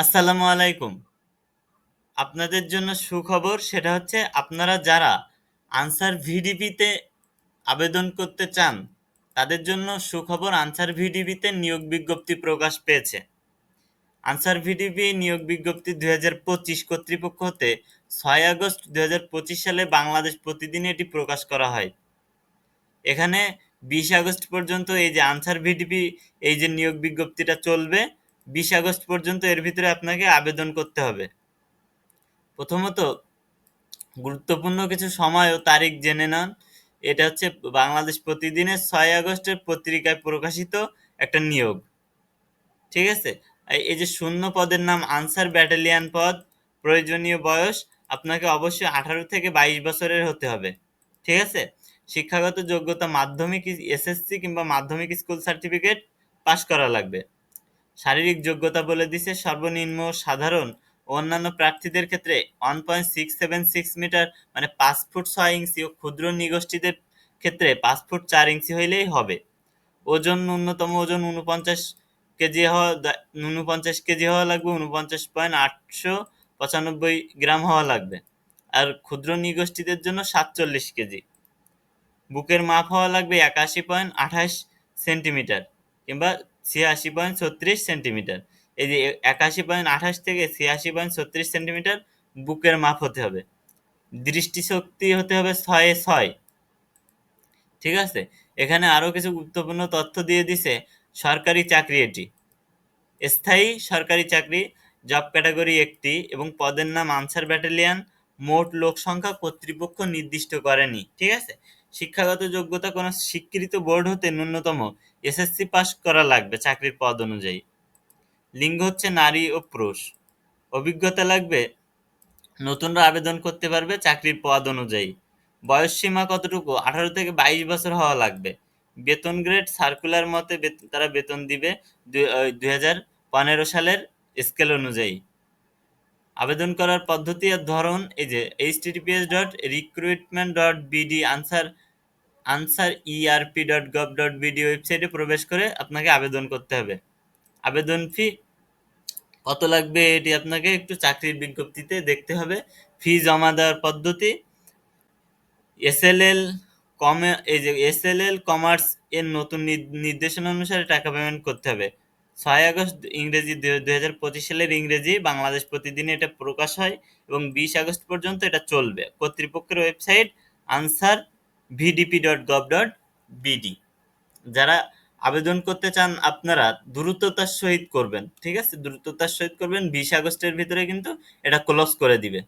আসসালামু আলাইকুম। আপনাদের জন্য সুখবর সেটা হচ্ছে আপনারা যারা আনসার ভিডিপিতে আবেদন করতে চান, তাদের জন্য সুখবর আনসার ভিডিপিতে নিয়োগ বিজ্ঞপ্তি প্রকাশ পেয়েছে। আনসার ভিডিপি নিয়োগ বিজ্ঞপ্তি দুই হাজার পঁচিশ কর্তৃপক্ষ হতে ছয় আগস্ট দুই হাজার পঁচিশ সালে বাংলাদেশ প্রতিদিনে এটি প্রকাশ করা হয় এখানে বিশ আগস্ট পর্যন্ত এই যে আনসার ভিডিপি, এই যে নিয়োগ বিজ্ঞপ্তিটা চলবে বিশ আগস্ট পর্যন্ত এর ভিতরে আপনাকে আবেদন করতে হবে। প্রথমত, গুরুত্বপূর্ণ কিছু সময় ও তারিখ জেনে নেন। এটা হচ্ছে বাংলাদেশ প্রতিদিনের ছয় আগস্টের পত্রিকায় প্রকাশিত একটা নিয়োগ। ঠিক আছে? এই যে শূন্য পদের নাম আনসার ব্যাটালিয়ান পদ, প্রয়োজনীয় বয়স আপনাকে অবশ্যই আঠারো থেকে বাইশ বছরের হতে হবে। ঠিক আছে? শিক্ষাগত যোগ্যতা মাধ্যমিক এসএসসি কিংবা মাধ্যমিক স্কুল সার্টিফিকেট পাশ করা লাগবে। শারীরিক যোগ্যতা বলে দিছে সর্বনিম্ন সাধারণ অন্যান্য প্রার্থীদের ক্ষেত্রে one point six seven six metre মানে পাঁচ ফুট ছয় ইঞ্চি ও ক্ষুদ্র নিগোষ্ঠীদের ক্ষেত্রে পাঁচ ফুট চার ইঞ্চি হইলেই হবে। ওজন ন্যূনতম ওজন উনপঞ্চাশ কেজি হওয়া উনপঞ্চাশ কেজি হওয়া লাগবে, উনপঞ্চাশ পয়েন্ট আটশো পঁচানব্বই গ্রাম হওয়া লাগবে। আর ক্ষুদ্র নিগোষ্ঠীদের জন্য সাতচল্লিশ কেজি। বুকের মাপ হওয়া লাগবে একাশি পয়েন্ট আঠাশ সেন্টিমিটার কিংবা ছিয়াশি পয়েন্ট ছত্রিশ সেন্টিমিটার। এই যে একাশি পয়েন্ট আঠাশ থেকে ছিয়াশি পয়েন্ট ছত্রিশ সেন্টিমিটার বুকের মাপ হতে হবে। দৃষ্টিশক্তি হতে হবে ছয়ে ছয়। ঠিক আছে? এখানে আরও কিছু গুরুত্বপূর্ণ তথ্য দিয়ে দিছে সরকারি চাকরি এটি। স্থায়ী সরকারি চাকরি, জব ক্যাটাগরি একটি এবং পদের নাম আনসার ব্যাটালিয়ান, মোট লোক সংখ্যা কর্তৃপক্ষ নির্দিষ্ট করেনি। ঠিক আছে? শিক্ষাগত যোগ্যতা কোনো স্বীকৃত বোর্ড হতে ন্যূনতম এসএসসি পাস করা লাগবে চাকরির পদ অনুযায়ী। লিঙ্গ হচ্ছে নারী ও পুরুষ। অভিজ্ঞতা লাগবে, নতুনরা আবেদন করতে পারবে চাকরির পদ অনুযায়ী। বয়স সীমা কতটুকু? আঠারো থেকে বাইশ বছর হওয়া লাগবে। বেতন গ্রেড সার্কুলার মতে তারা বেতন দিবে দুই হাজার পনেরো সালের স্কেল অনুযায়ী। আবেদন করার পদ্ধতি আর ধরন, এই যে HTTPS dot recruitment dot BD Ansar Ansar ERP dot gov dot BD ওয়েবসাইটে প্রবেশ করে আপনাকে আবেদন করতে হবে। আবেদন ফি কত লাগবে এটি আপনাকে একটু চাকরির বিজ্ঞপ্তিতে দেখতে হবে। ফি জমা দেওয়ার পদ্ধতি এসএলএল কমে, এই যে এসএলএল কমার্স এর নতুন নির্দেশনা অনুসারে টাকা পেমেন্ট করতে হবে। ছয় আগস্ট ইংরেজি দুই হাজার পঁচিশ সালের ইংরেজি, বাংলাদেশ প্রতিদিনে এটা প্রকাশ হয় এবং বিশ আগস্ট পর্যন্ত এটা চলবে। কর্তৃপক্ষের website Ansar VDP dot gov dot BD যারা আবেদন করতে চান, আপনারা দ্রুততার সহিত করবেন, ঠিক আছে? দ্রুততার সহিত করবেন, বিশ আগস্টের ভিতরে কিন্তু এটা ক্লোজ করে দিবে।